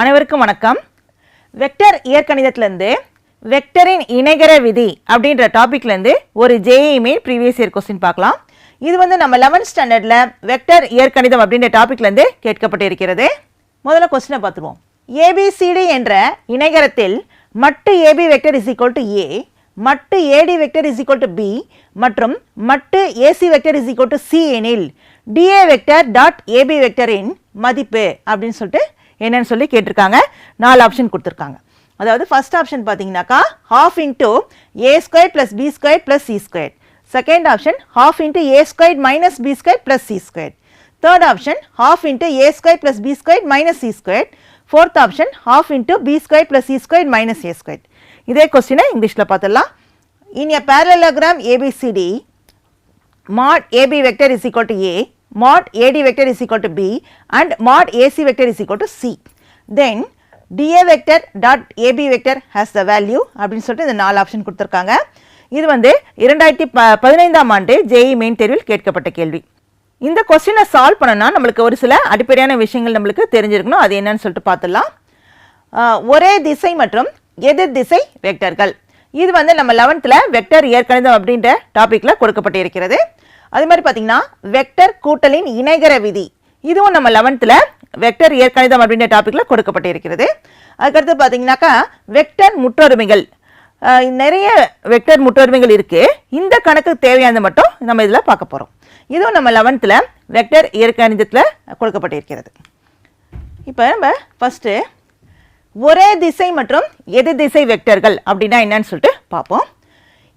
அனைவருக்கும் வணக்கம். வெக்டர் இயற்கணிதத்திலேருந்து வெக்டரின் இணைகர விதி அப்படின்ற டாபிக்லேருந்து ஒரு JEE main previous year question பார்க்கலாம். இது வந்து நம்ம 11th ஸ்டாண்டர்டில் வெக்டர் இயற்கணிதம் அப்படின்ற டாபிக்லேருந்து கேட்கப்பட்டிருக்கிறது. முதல்ல கொஸ்டினை பார்த்துருவோம். ஏபிசிடி என்ற இணைகரத்தில் மட்டு AB vector is equal to A மட்டு AD vector is equal to B மற்றும் மட்டு AC vector is equal to C எனில் டிஏ வெக்டர் டாட் ஏபி வெக்டரின் மதிப்பு அப்படின்னு சொல்லிட்டு என்னன்னு சொல்லி கேட்டிருக்காங்க. நாலு ஆப்ஷன் கொடுத்துருக்காங்க. அதாவது ஃபர்ஸ்ட் ஆப்ஷன் பார்த்தீங்கன்னாக்கா half into A square plus B square plus C square second option half into A square minus B square plus C square third option half into A square plus B square minus C square fourth option half into B square plus C square minus A square இதே கொஸ்டினை இங்கிலீஷில் பார்த்துடலாம். In a parallelogram ABCD mod AB vector is equal to A, mod AD vector is equal to B and mod AC vector is equal to C. Then DA vector dot AB vector has the value அப்படின்னு சொல்லிட்டு இந்த நாலு option கொடுத்துருக்காங்க. இது வந்து இரண்டாயிரத்தி ப பதினைந்தாம் ஆண்டு ஜேஇ மெயின் தேர்வில் கேட்கப்பட்ட கேள்வி. இந்த கொஸ்டினை சால்வ் பண்ணனா நம்மளுக்கு ஒரு சில அடிப்படையான விஷயங்கள் நம்மளுக்கு தெரிஞ்சிருக்கணும். அது என்னன்னு சொல்லிட்டு பார்த்துடலாம். ஒரே திசை மற்றும் எதிர் திசை வெக்டர்கள் இது வந்து நம்ம லெவன்த்தில் வெக்டர் இயற்கணிதம் அப்படின்ற டாப்பிக்கில் கொடுக்கப்பட்டிருக்கிறது. அது மாதிரி பார்த்தீங்கன்னா வெக்டர் கூட்டலின் இணைகர விதி. இதுவும் நம்ம லெவன்த்தில் வெக்டர் இயற்கணிதம் அப்படின்ற டாப்பிக்கில் கொடுக்கப்பட்டிருக்கிறது. அதுக்கடுத்து பார்த்தீங்கன்னாக்கா வெக்டர் முற்றொருமைகள். நிறைய வெக்டர் முற்றொருமைகள் இருக்குது இந்த கணக்கு தேவையானது மட்டும் நம்ம இதில் பார்க்க போகிறோம் இதுவும் நம்ம லெவன்த்தில் வெக்டர் இயற்கணிதத்தில் கொடுக்கப்பட்டிருக்கிறது. இப்போ நம்ம ஃபஸ்ட்டு ஒரே திசை மற்றும் எதிர் திசை வெக்டர்கள் அப்படின்னா என்னன்னு சொல்லிட்டு பார்ப்போம்.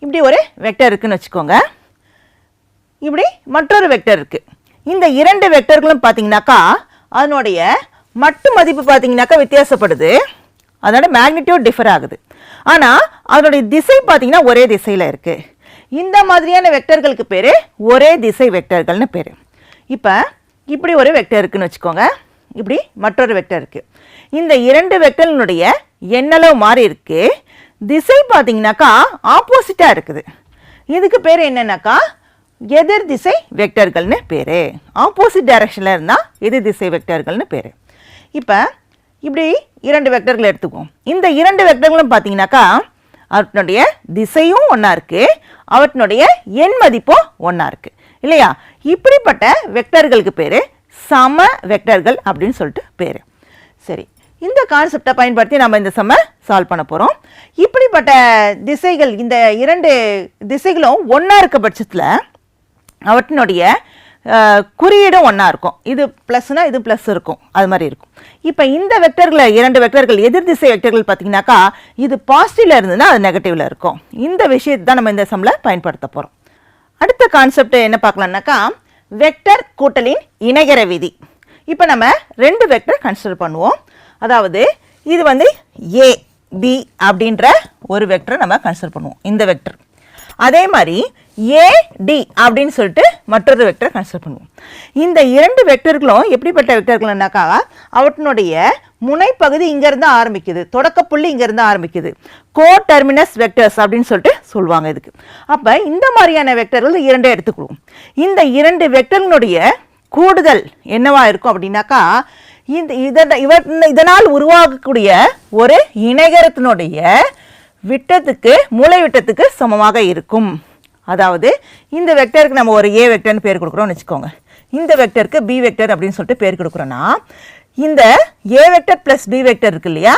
இப்படி ஒரு வெக்டர் இருக்குன்னு வச்சுக்கோங்க. இப்படி மற்றொரு வெக்டர் இருக்குது இந்த இரண்டு வெக்டர்களும் பார்த்தீங்கன்னாக்கா அதனுடைய மட்டு மதிப்பு பார்த்தீங்கன்னாக்கா வித்தியாசப்படுது. அதனோட மேக்னிடியூட் டிஃபர் ஆகுது. ஆனால் அதனுடைய திசை பார்த்தீங்கன்னா ஒரே திசையில் இருக்குது இந்த மாதிரியான வெக்டர்களுக்கு பேர் ஒரே திசை வெக்டர்கள்னு பேர். இப்போ இப்படி ஒரு வெக்டர் இருக்குன்னு வச்சுக்கோங்க. இப்படி மற்றொரு வெக்டர் இருக்குது இந்த இரண்டு வெக்டர்களுடைய எண்ணளவு மாறி இருக்குது திசை பார்த்தீங்கன்னாக்கா ஆப்போசிட்டாக இருக்குது. இதுக்கு பேர் என்னன்னாக்கா எதிர் திசை வெக்டர்கள்னு பேர். ஆப்போசிட் டைரக்ஷனில் இருந்தால் எதிர் திசை வெக்டர்கள்னு பேர். இப்போ இப்படி இரண்டு வெக்டர்கள் எடுத்துக்குவோம். இந்த இரண்டு வெக்டர்களும் பார்த்தீங்கன்னாக்கா அவற்றினுடைய திசையும் ஒன்றா இருக்குது அவற்றினுடைய எண் மதிப்பும் ஒன்றா இருக்குது இல்லையா? இப்படிப்பட்ட வெக்டர்களுக்கு பேர் சம வெக்டர்கள் அப்படின்னு சொல்லிட்டு பேர். சரி இந்த கான்செப்டை பயன்படுத்தி நம்ம இந்த சம சால்வ் பண்ண போகிறோம் இப்படிப்பட்ட திசைகள் இந்த இரண்டு திசைகளும் ஒன்றா இருக்க பட்சத்தில் அவற்றினுடைய குறியீடும் ஒன்றா இருக்கும். இது ப்ளஸ்னால் இது ப்ளஸ் இருக்கும். அது மாதிரி இருக்கும். இப்போ இந்த வெக்டர்களை இரண்டு வெக்டர்கள் எதிர் திசை வெக்டர்கள் பார்த்தீங்கன்னாக்கா இது பாசிட்டிவில் இருந்ததுன்னா அது நெகட்டிவில் இருக்கும். இந்த விஷயத்தை தான் நம்ம இந்த சம்மில் பயன்படுத்த போகிறோம் அடுத்த கான்செப்ட் என்ன பார்க்கலாம்னாக்கா வெக்டர் கூட்டலின் இணைகர விதி. இப்போ நம்ம ரெண்டு வெக்டர் கன்சிடர் பண்ணுவோம். அதாவது இது வந்து ஏ பி அப்படின்ற ஒரு வெக்டரை நம்ம கன்சிடர் பண்ணுவோம். இந்த வெக்டர் அதே மாதிரி ஏடி அப்படின்னு சொல்லிட்டு மற்றொரு வெக்டர் கன்சிடர் பண்ணுவோம். இந்த இரண்டு வெக்டர்களும் எப்படிப்பட்ட வெக்டர்கள்னாக்கா அவற்றினுடைய முனைப்பகுதி இங்கேருந்து ஆரம்பிக்குது. தொடக்கப்புள்ளி இங்கேருந்து ஆரம்பிக்குது. கோ டெர்மினஸ் வெக்டர்ஸ் அப்படின்னு சொல்லிட்டு சொல்லுவாங்க இதுக்கு. அப்போ இந்த மாதிரியான வெக்டர்கள் இரண்டே எடுத்துக்குவோம். இந்த இரண்டு வெக்டர்களுடைய கூடுதல் என்னவா இருக்கும் அப்படின்னாக்கா இந்த இதன இவ இதனால் உருவாகக்கூடிய ஒரு இணைகரத்தினுடைய விட்டத்துக்கு மூளை விட்டத்துக்கு சமமாக இருக்கும். அதாவது இந்த வெக்டருக்கு நம்ம ஒரு ஏ வெக்டர்னு பேர் கொடுக்குறோம்னு வச்சுக்கோங்க. இந்த வெக்டருக்கு பி வெக்டர் அப்படின்னு சொல்லிட்டு பேர் கொடுக்குறோன்னா இந்த A vector plus B vector இருக்கு இல்லையா?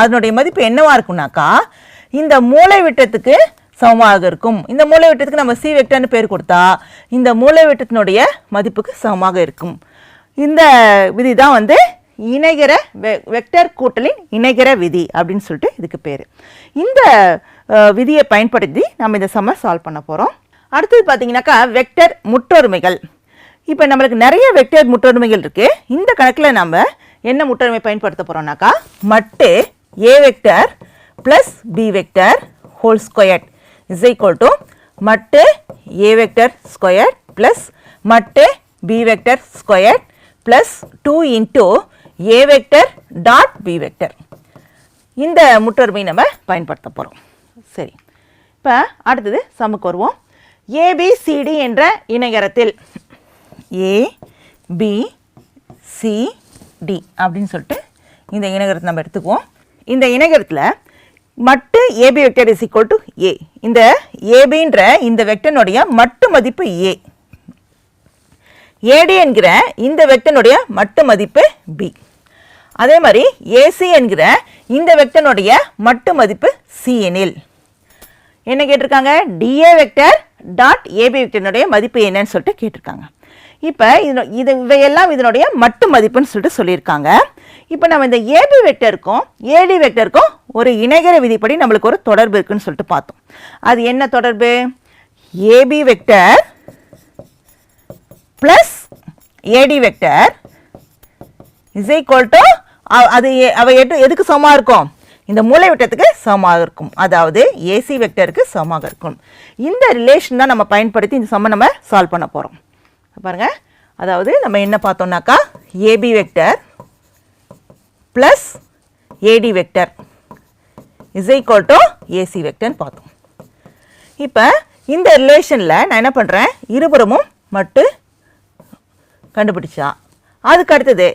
அதனுடைய மதிப்பு என்னவா இருக்கும்னாக்கா இந்த மூளை விட்டத்துக்கு சமமாக இருக்கும். இந்த மூளை விட்டத்துக்கு நம்ம சி வெக்டர்னு பேர் கொடுத்தா இந்த மூளை விட்டத்தினுடைய மதிப்புக்கு சமமாக இருக்கும். இந்த விதி தான் வந்து இணைகர வெ வெக்டர் கூட்டலின் இணைகர விதி அப்படின்னு சொல்லிட்டு இதுக்கு பேர். இந்த விதியை பயன்படுத்தி நம்ம இந்த சம்ம சால்வ் பண்ண போகிறோம் அடுத்தது பார்த்தீங்கன்னாக்கா வெக்டர் முற்றொருமைகள். இப்போ நம்மளுக்கு நிறைய வெக்டர் முற்றொருமைகள் இருக்குது இந்த கணக்கில் நம்ம என்ன முற்றொருமை பயன்படுத்த போகிறோம்னாக்கா மட்டு A vector plus B vector whole square is equal to மட்டு ஏ வெக்டர் ஸ்கொயர் ப்ளஸ் மட்டு B vector square plus two into A vector dot B vector இந்த முற்றொருமை நம்ம பயன்படுத்த போகிறோம் சரி. இப்போ அடுத்தது சமுக்கு வருவோம். ஏபிசிடி என்ற இணையரத்தில் ஏ பி சி டி அப்படின்னு சொல்லிட்டு இந்த இணையரத்தை நம்ம எடுத்துக்குவோம். இந்த இணையரத்தில் மட்டு AB vector is equal to A இந்த ஏபின்ற இந்த வெக்டனுடைய மட்டு மதிப்பு ஏ ஏடி என்கிற இந்த வெக்டனுடைய மட்டு மதிப்பு பி அதே மாதிரி ஏசி என்கிற இந்த வெக்டனுடைய மட்டு மதிப்பு சி எனில். என்ன கேட்டிருக்காங்க? டிஏ வெக்டர் டாட் ஏபி வெக்டனுடைய மதிப்பு என்னன்னு சொல்லிட்டு கேட்டிருக்காங்க. இப்போ இது இது இவையெல்லாம் இதனுடைய மட்டு மதிப்புன்னு சொல்லிட்டு சொல்லியிருக்காங்க. இப்போ நம்ம இந்த ஏபி வெக்டருக்கும் ஏடி வெக்டருக்கும் ஒரு இணைகர விதிப்படி நம்மளுக்கு ஒரு தொடர்பு இருக்குன்னு சொல்லிட்டு பார்த்தோம். அது என்ன தொடர்பு? AB vector plus AD vector is equal to அது அவை அவ எட்டு எதுக்கு சமமாக இருக்கும்? இந்த மூலை விட்டத்துக்கு சமமாக இருக்கும். அதாவது ஏசி வெக்டருக்கு சமமாக இருக்கும். இந்த ரிலேஷன் தான் நம்ம பயன்படுத்தி இந்த சம நம்ம சால்வ் பண்ண போகிறோம் பாருங்கள் அதாவது நம்ம என்ன பார்த்தோம்னாக்கா AB vector plus AD vector is equal to AC வெக்டர்னு பார்த்தோம். இப்போ இந்த ரிலேஷனில் நான் என்ன பண்ணுறேன் இருபுறமும் மட்டு கண்டுபிடிச்சா. அதுக்கு அடுத்தது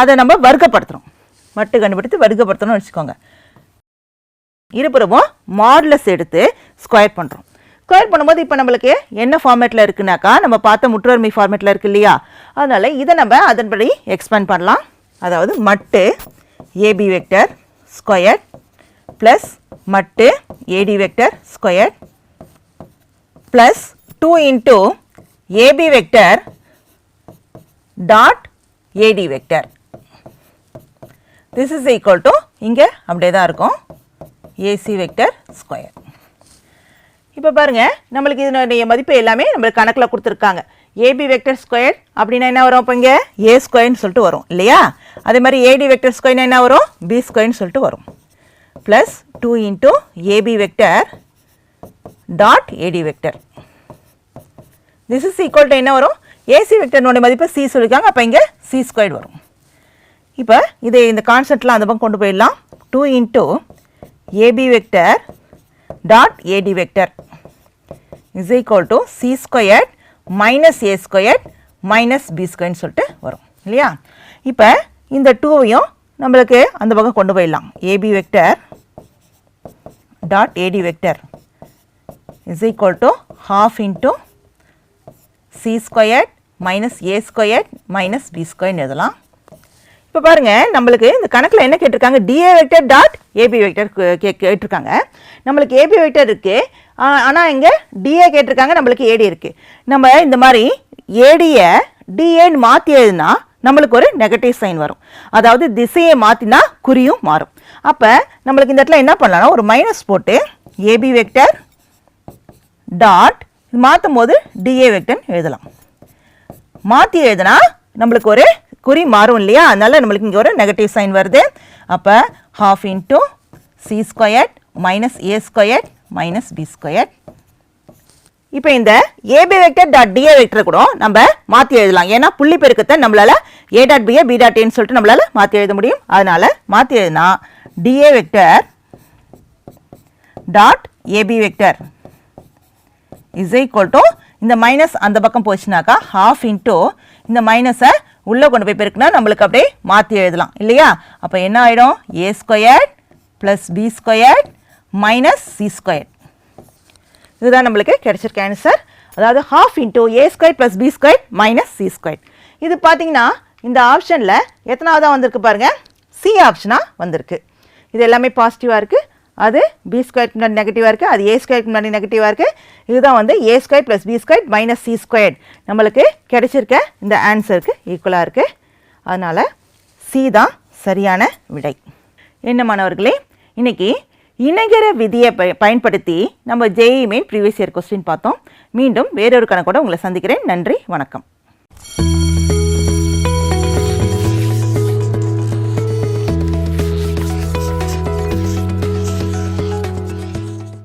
அதை நம்ம வர்க்கப்படுத்துகிறோம் மட்டு கண்டுபிடித்து வர்க்கப்படுத்தணும்னு வச்சுக்கோங்க. இருபுறமும் மாடுலஸ் எடுத்து ஸ்கொயர் பண்ணுறோம் ஸ்கொயர் பண்ணும்போது இப்போ நம்மளுக்கு என்ன ஃபார்மேட்டில் இருக்குனாக்கா நம்ம பார்த்த முற்றுவர்மை ஃபார்மேட்டில் இருக்கு இல்லையா? அதனால் இதை நம்ம அதன்படி எக்ஸ்பேண்ட் பண்ணலாம். அதாவது மட்டு ஏபி வெக்டர் ஸ்கொயர் ப்ளஸ் மட்டு AD vector square plus two into AB vector dot AD vector This is equal to இங்கே அப்படியே தான் இருக்கும். AC vector square. இப்போ பாருங்க நம்மளுக்கு இதனுடைய மதிப்பு எல்லாமே நம்மளுக்கு கணக்கில் கொடுத்துருக்காங்க. ஏபி வெக்டர் ஸ்கொயர் அப்படின்னா என்ன வரும்? இப்போ இங்கே ஏ ஸ்கொயர்னு சொல்லிட்டு வரும் இல்லையா? அதே மாதிரி ஏடி வெக்டர் ஸ்கொயர்னா என்ன வரும்? பி ஸ்கொயர்னு சொல்லிட்டு வரும். Plus two into AB vector dot AD vector this is equal to என்ன வரும்? ஏசி வெக்டர்னுடைய மதிப்பு சி சொல்லியிருக்காங்க அப்போ இங்கே சி ஸ்கொயர் வரும். இப்போ இது இந்த கான்செப்ட்லாம் அந்த பக்கம் கொண்டு போயிடலாம். Two into AB vector dot AD vector is equal to C squared minus A squared minus B ஸ்கொயர்னு சொல்லிட்டு வரும். இல்லையா? இப்போ இந்த டூவையும் நம்மளுக்கு அந்த பக்கம் கொண்டு போயிடலாம். AB vector dot AD vector is equal to half into C squared minus A squared minus B ஸ்கொயர்னு எழுதலாம். இப்போ பாருங்கள் நம்மளுக்கு இந்த கணக்கில் என்ன கேட்டிருக்காங்க? DA vector dot AB vector கேட்டிருக்காங்க. நம்மளுக்கு ஏபி வெக்டர் இருக்குது ஆனால் இங்கே டிஏ கேட்டிருக்காங்க நம்மளுக்கு ஏடி இருக்குது நம்ம இந்த மாதிரி ஏடியை டிஏன்னு மாற்றி எழுதுனா நம்மளுக்கு ஒரு நெகட்டிவ் சைன் வரும். அதாவது திசையை மாற்றினா குறியும் மாறும். அப்போ நம்மளுக்கு இந்த இடத்துல என்ன பண்ணலாம்னா ஒரு மைனஸ் போட்டு ஏபி வெக்டர் டாட் மாற்றும் போது டிஏ வெக்டர்னு எழுதலாம். மாற்றி எழுதுனா நம்மளுக்கு ஒரு குறி மாறும் இல்லையா? அதனால் நம்மளுக்கு இங்கே ஒரு நெகட்டிவ் சைன் வருது. அப்போ half into C square minus A square minus B square இப்போ இந்த AB vector dot DA vector கூட நம்ம மாற்றி எழுதலாம். ஏன்னா புள்ளி பெருக்கத்தை நம்மளால் A dot BA B dot ஏன்னு சொல்லிட்டு நம்மளால மாற்றி எழுத முடியும். அதனால் மாற்றி எழுதினா DA vector dot AB vector is equal to இந்த மைனஸ் அந்த பக்கம் போச்சுனாக்கா ஹாஃப் இன்ட்டு இந்த மைனஸை உள்ளே கொண்டு போய் பெருக்குனா நம்மளுக்கு அப்படியே மாற்றி எழுதலாம். இல்லையா? அப்போ என்ன ஆகிடும் A square plus B square minus C square இதுதான் நம்மளுக்கு கிடைச்சிருக்க ஆன்சர் அதாவது half into A square plus B square minus C square இது பார்த்தீங்கன்னா இந்த ஆப்ஷனில் எத்தனாவதாக வந்திருக்கு பாருங்கள் சி ஆப்ஷனாக வந்திருக்கு. இது எல்லாமே பாசிட்டிவாக இருக்குது அது பி ஸ்கொயருக்கு முன்னாடி நெகட்டிவாக இருக்குது அது ஏ ஸ்கொயருக்கு முன்னாடி நெகட்டிவாக இருக்குது இதுதான் வந்து A square plus B square minus C square நம்மளுக்கு கிடைச்சிருக்க இந்த ஆன்சருக்கு ஈக்குவலாக இருக்குது அதனால் சி தான் சரியான விடை. என்ன மாணவர்களே இன்னைக்கு இணைகிற விதியை ப பயன்படுத்தி நம்ம JEE main previous year question பார்த்தோம். மீண்டும் வேறொரு கணக்கோடு உங்களை சந்திக்கிறேன். நன்றி வணக்கம்.